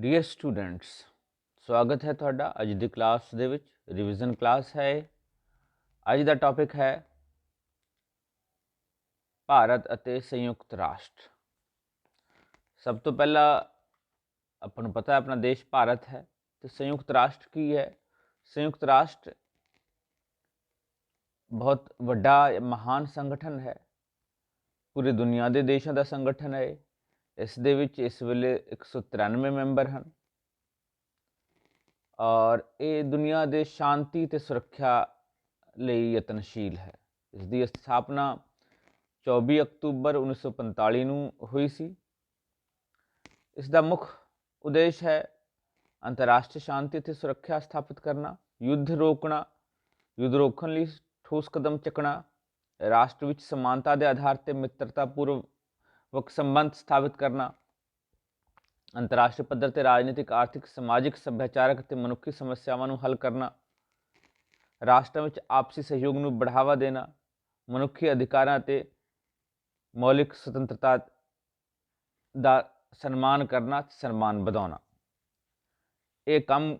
Dear students ਸਵਾਗਤ ਹੈ ਤੁਹਾਡਾ ਅੱਜ ਦੀ ਕਲਾਸ ਦੇ ਵਿੱਚ ਰਿਵੀਜ਼ਨ ਕਲਾਸ ਹੈ ਇਹ। ਅੱਜ ਦਾ ਟੌਪਿਕ ਹੈ ਭਾਰਤ ਅਤੇ ਸੰਯੁਕਤ ਰਾਸ਼ਟਰ। ਸਭ ਤੋਂ ਪਹਿਲਾਂ ਆਪਾਂ ਨੂੰ ਪਤਾ ਹੈ, ਆਪਣਾ ਦੇਸ਼ ਭਾਰਤ ਹੈ, ਤੇ ਸੰਯੁਕਤ ਰਾਸ਼ਟਰ ਕੀ ਹੈ? ਸੰਯੁਕਤ ਰਾਸ਼ਟਰ ਬਹੁਤ ਵੱਡਾ, ਮਹਾਨ ਸੰਗਠਨ ਹੈ। ਪੂਰੀ ਦੁਨੀਆ ਦੇ ਦੇਸ਼ਾਂ ਦਾ ਸੰਗਠਨ ਹੈ ਇਸ ਦੇ ਵਿੱਚ ਇਸ ਵੇਲੇ 193 ਮੈਂਬਰ ਹਨ। ਔਰ ਇਹ ਦੁਨੀਆ ਦੇ ਸ਼ਾਂਤੀ ਤੇ ਸੁਰੱਖਿਆ ਲਈ ਯਤਨਸ਼ੀਲ ਹੈ। ਇਸ ਦੀ ਸਥਾਪਨਾ 24 ਅਕਤੂਬਰ 1945 ਨੂੰ ਹੋਈ ਸੀ। ਇਸ ਦਾ ਮੁੱਖ ਉਦੇਸ਼ ਹੈ ਅੰਤਰਰਾਸ਼ਟਰੀ ਸ਼ਾਂਤੀ ਤੇ ਸੁਰੱਖਿਆ ਸਥਾਪਿਤ ਕਰਨਾ, ਯੁੱਧ ਰੋਕਣਾ, ਯੁੱਧ ਰੋਕਣ ਲਈ ਠੋਸ ਕਦਮ ਚੱਕਣਾ, ਰਾਸ਼ਟਰ ਵਿੱਚ ਸਮਾਨਤਾ ਦੇ ਆਧਾਰ ਤੇ ਮਿੱਤਰਤਾਪੂਰਵਕ ਸੰਬੰਧ ਸਥਾਪਿਤ ਕਰਨਾ ਅੰਤਰਰਾਸ਼ਟਰੀ ਪੱਧਰ ਤੇ ਰਾਜਨੀਤਿਕ ਆਰਥਿਕ ਸਮਾਜਿਕ ਸੱਭਿਆਚਾਰਕ ਅਤੇ ਮਨੁੱਖੀ ਸਮੱਸਿਆਵਾਂ ਨੂੰ ਹੱਲ ਕਰਨਾ ਰਾਸ਼ਟਰਾਂ ਵਿੱਚ ਆਪਸੀ ਸਹਿਯੋਗ ਨੂੰ ਬੜਾਵਾ ਦੇਣਾ ਮਨੁੱਖੀ ਅਧਿਕਾਰਾਂ ਅਤੇ ਮੌਲਿਕ ਸੁਤੰਤਰਤਾ ਦਾ ਸਨਮਾਨ ਕਰਨਾ ਤੇ ਸਨਮਾਨ ਵਧਾਉਣਾ ਇਹ ਕੰਮ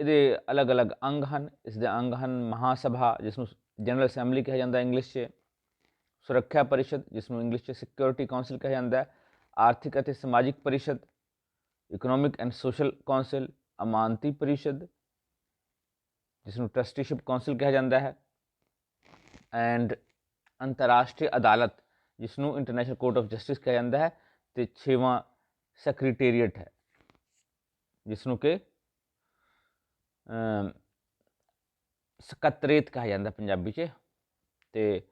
ਇਹਦੇ ਅਲੱਗ-ਅਲੱਗ ਅੰਗ ਹਨ ਇਸ ਦੇ ਅੰਗ ਹਨ ਮਹਾਸਭਾ ਜਿਸ ਨੂੰ ਜਨਰਲ ਅਸੈਂਬਲੀ ਕਿਹਾ ਜਾਂਦਾ ਇੰਗਲਿਸ਼ 'ਚ ਸੁਰੱਖਿਆ ਪਰਿਸ਼ਦ, ਜਿਸ ਨੂੰ ਇੰਗਲਿਸ਼ 'ਚ ਸਿਕਿਉਰਿਟੀ ਕਾਉਂਸਲ ਕਿਹਾ ਜਾਂਦਾ ਹੈ, ਆਰਥਿਕ ਅਤੇ ਸਮਾਜਿਕ ਪਰਿਸ਼ਦ ਇਕਨੋਮਿਕ ਐਂਡ ਸੋਸ਼ਲ ਕਾਉਂਸਲ ਅਮਾਨਤੀ ਪਰਿਸ਼ਦ, ਜਿਸ ਨੂੰ ਟਰਸਟੀਸ਼ਿਪ ਕਾਉਂਸਲ ਕਿਹਾ ਜਾਂਦਾ ਹੈ ਐਂਡ ਅੰਤਰਰਾਸ਼ਟਰੀ ਅਦਾਲਤ, ਜਿਸ ਨੂੰ ਇੰਟਰਨੈਸ਼ਨਲ ਕੋਰਟ ਆਫ ਜਸਟਿਸ ਕਿਹਾ ਜਾਂਦਾ ਹੈ, ਤੇ ਛੇਵਾਂ ਸੈਕਟਰੀਏਟ ਹੈ, ਜਿਸ ਨੂੰ ਕਿ ਸਕੱਤਰੇਤ ਕਿਹਾ ਜਾਂਦਾ ਪੰਜਾਬੀ 'ਚ, ਤੇ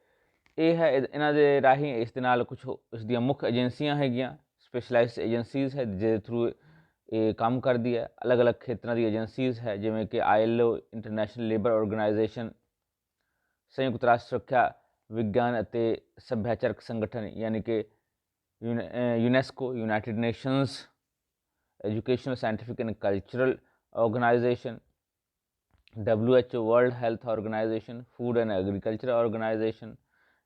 ਇਹ ਹੈ ਇਹਨਾਂ ਦੇ ਰਾਹੀਂ ਇਸ ਦੇ ਨਾਲ ਕੁਝ ਇਸ ਦੀਆਂ ਮੁੱਖ ਏਜੰਸੀਆਂ ਹੈਗੀਆਂ ਸਪੈਸ਼ਲਾਈਜ਼ਡ ਏਜੰਸੀਜ਼ ਹੈ, ਜਿਹਦੇ ਥਰੂ ਇਹ ਕੰਮ ਕਰਦੀ ਹੈ। ਅਲੱਗ-ਅਲੱਗ ਖੇਤਰਾਂ ਦੀ ਏਜੰਸੀਜ਼ ਹੈ, ਜਿਵੇਂ ਕਿ ਆਈਐਲਓ ਇੰਟਰਨੈਸ਼ਨਲ ਲੇਬਰ ਆਰਗੇਨਾਈਜੇਸ਼ਨ ਸੰਯੁਕਤ ਰਾਸ਼ਟਰ ਸੁਰੱਖਿਆ ਵਿਗਿਆਨ ਅਤੇ ਸੱਭਿਆਚਾਰਕ ਸੰਗਠਨ, ਯਾਨੀ ਕਿ UNESCO United Nations educational scientific and cultural organisation WHO world health Organization food and agriculture Organization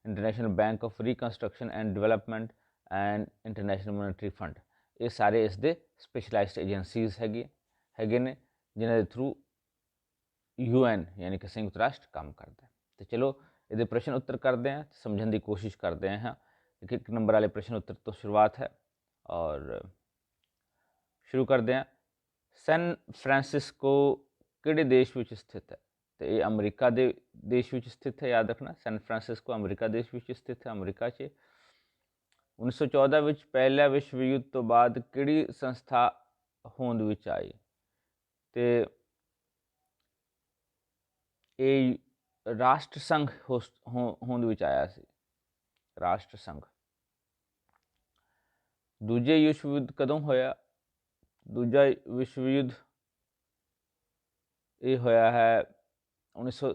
international bank of Reconstruction and development and international monetary fund ਇਹ ਸਾਰੇ ਇਸ ਦੇ ਸਪੈਸ਼ਲਾਈਜ਼ਡ ਏਜੰਸੀਜ਼ ਹੈਗੇ ਹੈਗੇ ਨੇ, ਜਿਨ੍ਹਾਂ ਦੇ ਥਰੂ ਯੂਐਨ ਯਾਨੀ ਕਿ ਸੰਯੁਕਤ ਰਾਸ਼ਟਰ, ਕੰਮ ਕਰਦਾ ਹੈ। ਤੇ ਚਲੋ, ਇਹਦੇ ਪ੍ਰਸ਼ਨ ਉੱਤਰ ਕਰਦੇ ਹਾਂ, ਸਮਝਣ ਦੀ ਕੋਸ਼ਿਸ਼ ਕਰਦੇ ਹਾਂ। ਇੱਕ ਇੱਕ ਨੰਬਰ ਵਾਲੇ ਪ੍ਰਸ਼ਨ ਉੱਤਰ ਤੋਂ ਸ਼ੁਰੂਆਤ ਹੈ ਔਰ ਸ਼ੁਰੂ ਕਰਦੇ ਹਾਂ। ਸੈਨ ਫ੍ਰਾਂਸਿਸਕੋ ਕਿਹੜੇ ਦੇਸ਼ ਵਿੱਚ ਸਥਿਤ ਹੈ? ਤੇ ਇਹ ਅਮਰੀਕਾ ਦੇ ਦੇਸ਼ ਵਿੱਚ ਸਥਿਤ ਹੈ, ਯਾਦ ਰੱਖਣਾ। ਸੈਨ ਫ੍ਰਾਂਸਿਸਕੋ ਅਮਰੀਕਾ ਦੇਸ਼ ਵਿੱਚ ਸਥਿਤ ਹੈ, ਅਮਰੀਕਾ 'ਚ। 1914 ਵਿੱਚ ਪਹਿਲਾ ਵਿਸ਼ਵ ਯੁੱਧ ਤੋਂ ਬਾਅਦ ਕਿਹੜੀ ਸੰਸਥਾ ਹੋਂਦ ਵਿੱਚ ਆਈ? ਤੇ ਇਹ ਰਾਸ਼ਟਰ ਸੰਘ ਹੋਂਦ ਵਿੱਚ ਆਇਆ ਸੀ। ਰਾਸ਼ਟਰ ਸੰਘ ਦੂਜੇ ਵਿਸ਼ਵ ਯੁੱਧ ਕਦੋਂ ਹੋਇਆ? ਦੂਜਾ ਵਿਸ਼ਵ ਯੁੱਧ ਇਹ ਹੋਇਆ ਹੈ 1900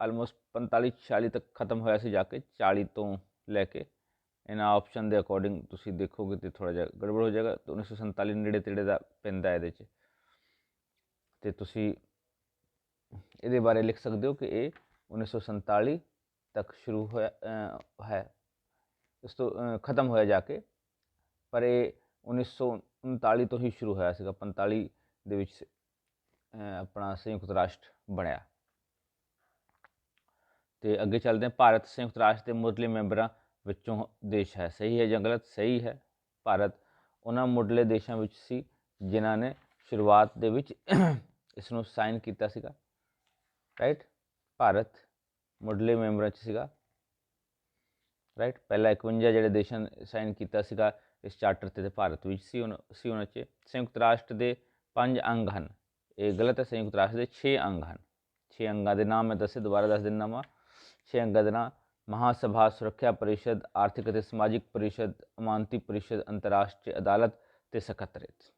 ਆਲਮੋਸਟ 45 46 ਤੱਕ ਖਤਮ ਹੋਇਆ ਸੀ ਜਾ ਕੇ 40 ਤੋਂ ਲੈ ਕੇ ਇਹਨਾਂ ਆਪਸ਼ਨ ਦੇ ਅਕੋਰਡਿੰਗ ਤੁਸੀਂ ਦੇਖੋਗੇ ਤੇ ਥੋੜਾ ਜਿਹਾ ਗੜਬੜ ਹੋ ਜਾਏਗਾ ਤੇ 1947 ਨੇੜੇ ਤੇੜੇ ਦਾ ਪੈਂਦਾ ਇਹਦੇ 'ਚ ਤੇ ਤੁਸੀਂ ਇਹਦੇ ਬਾਰੇ ਲਿਖ ਸਕਦੇ ਹੋ ਕਿ ਇਹ 1947 ਤੱਕ ਸ਼ੁਰੂ ਹੋਇਆ ਹੈ ਇਸ ਤੋਂ ਖਤਮ ਹੋਇਆ ਜਾ ਕੇ ਪਰ ਇਹ 1939 ਤੋਂ ਹੀ ਸ਼ੁਰੂ ਹੋਇਆ ਸੀਗਾ 45 ਦੇ ਵਿੱਚ ਆਪਣਾ ਸੰਯੁਕਤ ਰਾਸ਼ਟਰ ਬਣਿਆ। ਤੇ ਅੱਗੇ ਚੱਲਦੇ ਹਾਂ, ਭਾਰਤ ਸੰਯੁਕਤ ਰਾਸ਼ਟਰ ਦੇ ਮੁੱਢਲੇ ਮੈਂਬਰਾਂ ਵਿੱਚੋਂ ਦੇਸ਼ ਹੈ। ਸਹੀ ਹੈ ਜਾਂ ਗਲਤ ਸਹੀ ਹੈ। ਭਾਰਤ ਉਹਨਾਂ ਮੁੱਢਲੇ ਦੇਸ਼ਾਂ ਵਿੱਚ ਸੀ ਜਿਨ੍ਹਾਂ ਨੇ ਸ਼ੁਰੂਆਤ ਦੇ ਵਿੱਚ ਇਸ ਨੂੰ ਸਾਈਨ ਕੀਤਾ ਸੀਗਾ। ਰਾਈਟ ਭਾਰਤ ਮੁੱਢਲੇ ਮੈਂਬਰਾਂ 'ਚ ਸੀਗਾ। ਰਾਈਟ ਪਹਿਲਾ 51 ਜਿਹੜੇ ਦੇਸ਼ਾਂ ਨੇ ਸਾਈਨ ਕੀਤਾ ਸੀਗਾ, ਇਸ ਚਾਰਟਰ ਤੇ ਭਾਰਤ ਵਿੱਚ ਸੀ ਉਹਨਾਂ ਸੀ ਉਹਨਾਂ 'ਚ। ਸੰਯੁਕਤ ਰਾਸ਼ਟਰ ਦੇ ਪੰਜ ਅੰਗ ਹਨ। ਇਹ ਗਲਤ ਹੈ ਸੰਯੁਕਤ ਰਾਸ਼ਟਰ ਦੇ 6 ਅੰਗ ਹਨ। 6 ਅੰਗਾਂ ਦੇ ਨਾਮ ਮੈਂ ਦੱਸੇ, ਦੁਬਾਰਾ ਦੱਸ ਦਿੰਦਾ ਵਾਂ। 6 ਅੰਗਾਂ ਦੇ ਨਾਮ ਮਹਾਸਭਾ ਸੁਰੱਖਿਆ ਪਰਿਸ਼ਦ, ਆਰਥਿਕ ਅਤੇ ਸਮਾਜਿਕ ਪਰਿਸ਼ਦ, ਅਮਾਨਤੀ ਪਰਿਸ਼ਦ, ਅੰਤਰਰਾਸ਼ਟਰੀ ਅਦਾਲਤ ਤੇ ਸਕੱਤਰੇਤ।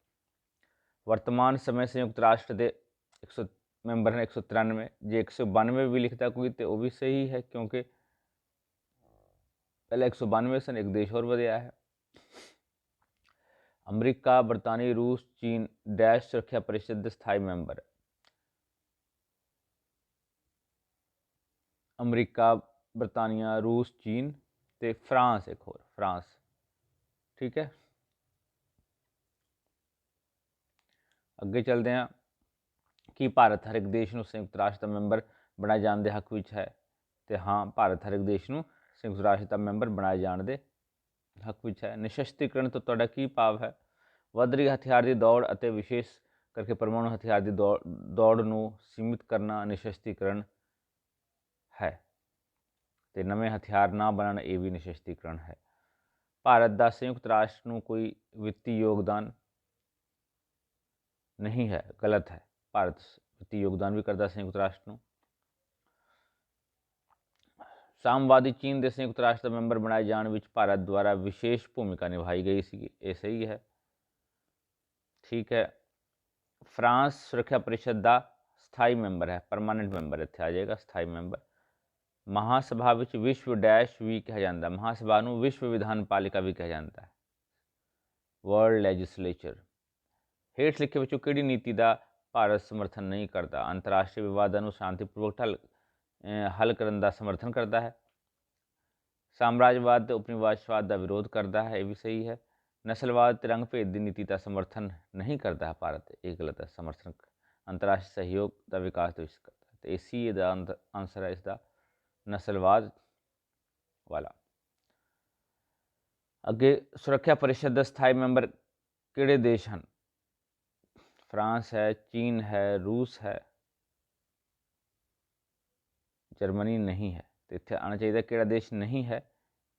ਵਰਤਮਾਨ ਸਮੇਂ ਸੰਯੁਕਤ ਰਾਸ਼ਟਰ ਦੇ 100 ਮੈਂਬਰ ਨੇ 193 ਜੇ 192 ਵੀ ਲਿਖਦਾ ਕੋਈ, ਤੇ ਉਹ ਵੀ ਸਹੀ ਹੈ, ਕਿਉਂਕਿ ਪਹਿਲਾਂ 192 ਸਨ, ਇੱਕ ਦੇਸ਼ ਹੋਰ ਵਧਿਆ ਹੈ। ਅਮਰੀਕਾ, ਬਰਤਾਨੀ, ਰੂਸ, ਚੀਨ ਡੈਸ਼ ਸੁਰੱਖਿਆ ਪਰਿਸ਼ਦ ਦੇ ਸਥਾਈ ਮੈਂਬਰ। ਅਮਰੀਕਾ, ਬਰਤਾਨੀਆ, ਰੂਸ, ਚੀਨ ਤੇ ਫਰਾਂਸ ਇੱਕ ਹੋਰ, ਫਰਾਂਸ। ਠੀਕ ਹੈ? ਅੱਗੇ ਚੱਲਦੇ ਹਾਂ। ਕਿ ਭਾਰਤ ਹਰ ਇੱਕ ਦੇਸ਼ ਨੂੰ ਸੰਯੁਕਤ ਰਾਸ਼ਟਰ ਦਾ ਮੈਂਬਰ ਬਣਾਏ ਜਾਣ ਦੇ ਹੱਕ ਵਿੱਚ ਹੈ? ਤੇ ਹਾਂ, ਭਾਰਤ ਹਰ ਇੱਕ ਦੇਸ਼ ਨੂੰ ਸੰਯੁਕਤ ਰਾਸ਼ਟਰ ਦਾ ਮੈਂਬਰ ਬਣਾਏ ਜਾਣ ਦੇ ਹੱਕ ਵਿੱਚ ਹੈ। ਨਿਸ਼ਸਤਰੀਕਰਨ ਤੋਂ ਤੁਹਾਡਾ ਕੀ ਭਾਵ ਹੈ? ਵੱਧ ਰਹੀ ਹਥਿਆਰ ਦੀ ਦੌੜ ਅਤੇ ਵਿਸ਼ੇਸ਼ ਕਰਕੇ ਪਰਮਾਣੂ ਹਥਿਆਰ ਦੀ ਦੌੜ ਦੌੜ ਨੂੰ ਸੀਮਿਤ ਕਰਨਾ ਨਿਸ਼ਸਤਰੀਕਰਨ ਹੈ ਤੇ ਨਵੇਂ ਹਥਿਆਰ ਨਾ ਬਣਨ ਇਹ ਵੀ ਨਿਸ਼ਸਤਰੀਕਰਨ ਹੈ। ਭਾਰਤ ਦਾ ਸੰਯੁਕਤ ਰਾਸ਼ਟਰ ਨੂੰ ਕੋਈ ਵਿੱਤੀ ਯੋਗਦਾਨ ਨਹੀਂ ਹੈ, ਗਲਤ ਹੈ। ਭਾਰਤ ਵਿੱਤੀ ਯੋਗਦਾਨ ਵੀ ਕਰਦਾ ਸੰਯੁਕਤ ਰਾਸ਼ਟਰ ਨੂੰ। ਸਾਮਵਾਦੀ ਚੀਨ ਦੇ ਸੰਯੁਕਤ ਰਾਸ਼ਟਰ ਦਾ ਮੈਂਬਰ ਬਣਾਏ ਜਾਣ ਵਿੱਚ ਭਾਰਤ ਦੁਆਰਾ ਵਿਸ਼ੇਸ਼ ਭੂਮਿਕਾ ਨਿਭਾਈ ਗਈ ਸੀ, ਇਹ ਸਹੀ ਹੈ। ਠੀਕ ਹੈ ਫਰਾਂਸ ਸੁਰੱਖਿਆ ਪਰਿਸ਼ਦ ਦਾ ਸਥਾਈ ਮੈਂਬਰ ਹੈ ਪਰਮਾਨੈਂਟ ਮੈਂਬਰ ਇੱਥੇ ਆ ਜਾਏਗਾ ਸਥਾਈ ਮੈਂਬਰ ਮਹਾਸਭਾ ਵਿੱਚ ਵਿਸ਼ਵ ਡੈਸ਼ ਵੀ ਕਿਹਾ ਜਾਂਦਾ ਮਹਾਸਭਾ ਨੂੰ ਵਿਸ਼ਵ ਵਿਧਾਨ ਪਾਲਿਕਾ ਵੀ ਕਿਹਾ ਜਾਂਦਾ ਹੈ ਵਰਲਡ ਲੈਜਿਸਲੇਚਰ ਹੇਠ ਲਿਖੇ ਵਿੱਚੋਂ ਕਿਹੜੀ ਨੀਤੀ ਦਾ ਭਾਰਤ ਸਮਰਥਨ ਨਹੀਂ ਕਰਦਾ ਅੰਤਰਰਾਸ਼ਟਰੀ ਵਿਵਾਦਾਂ ਨੂੰ ਸ਼ਾਂਤੀਪੂਰਵਕ ਹੱਲ ਹੱਲ ਕਰਨ ਦਾ ਸਮਰਥਨ ਕਰਦਾ ਹੈ ਸਾਮਰਾਜਵਾਦ ਤੇ ਉਪਨਿਵਾਸਵਾਦ ਦਾ ਵਿਰੋਧ ਕਰਦਾ ਹੈ ਇਹ ਵੀ ਸਹੀ ਹੈ ਨਸਲਵਾਦ ਤੇ ਰੰਗ ਭੇਦ ਦੀ ਨੀਤੀ ਦਾ ਸਮਰਥਨ ਨਹੀਂ ਕਰਦਾ ਭਾਰਤ ਇਹ ਗਲਤ ਹੈ ਸਮਰਥਨ ਅੰਤਰਰਾਸ਼ਟਰੀ ਸਹਿਯੋਗ ਦਾ ਵਿਕਾਸ ਦੇ ਵਿੱਚ ਕਰਦਾ ਹੈ ਤੇ ਇਸੀ ਇਹਦਾ ਆਨਸਰ ਹੈ ਇਸ ਦਾ ਨਸਲਵਾਦ ਵਾਲਾ ਅੱਗੇ ਸੁਰੱਖਿਆ ਪਰਿਸ਼ਦ ਦੇ ਸਥਾਈ ਮੈਂਬਰ ਕਿਹੜੇ ਦੇਸ਼ ਹਨ ਫਰਾਂਸ ਹੈ ਚੀਨ ਹੈ ਰੂਸ ਹੈ ਜਰਮਨੀ ਨਹੀਂ ਹੈ ਤੇ ਇੱਥੇ ਆਣਾ ਚਾਹੀਦਾ ਕਿਹੜਾ ਦੇਸ਼ ਨਹੀਂ ਹੈ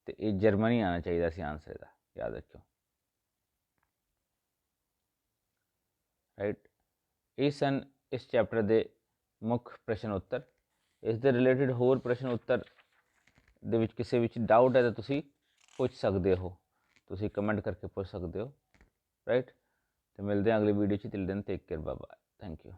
ਤੇ ਇਹ ਜਰਮਨੀ ਆਣਾ ਚਾਹੀਦਾ ਸੀ ਆਨਸਰ ਦਾ ਯਾਦ ਰੱਖਿਓ ਰਾਈਟ ਇਹ ਸਨ ਇਸ ਚੈਪਟਰ ਦੇ ਮੁੱਖ ਪ੍ਰਸ਼ਨ ਉੱਤਰ। ਇਸ ਦੇ ਰਿਲੇਟਡ ਹੋਰ ਪ੍ਰਸ਼ਨ ਉੱਤਰ ਦੇ ਵਿੱਚ ਕਿਸੇ ਵਿੱਚ ਡਾਊਟ ਹੈ ਤਾਂ ਤੁਸੀਂ ਪੁੱਛ ਸਕਦੇ ਹੋ। ਤੁਸੀਂ ਕਮੈਂਟ ਕਰਕੇ ਪੁੱਛ ਸਕਦੇ ਹੋ ਰਾਈਟ ਤੇ ਮਿਲਦੇ ਹਾਂ ਅਗਲੀ ਵੀਡੀਓ 'ਚ। ਤਿਲ ਦਿਨ ਟੇਕ ਕੇਅਰ ਬਾਬਾ ਥੈਂਕ ਯੂ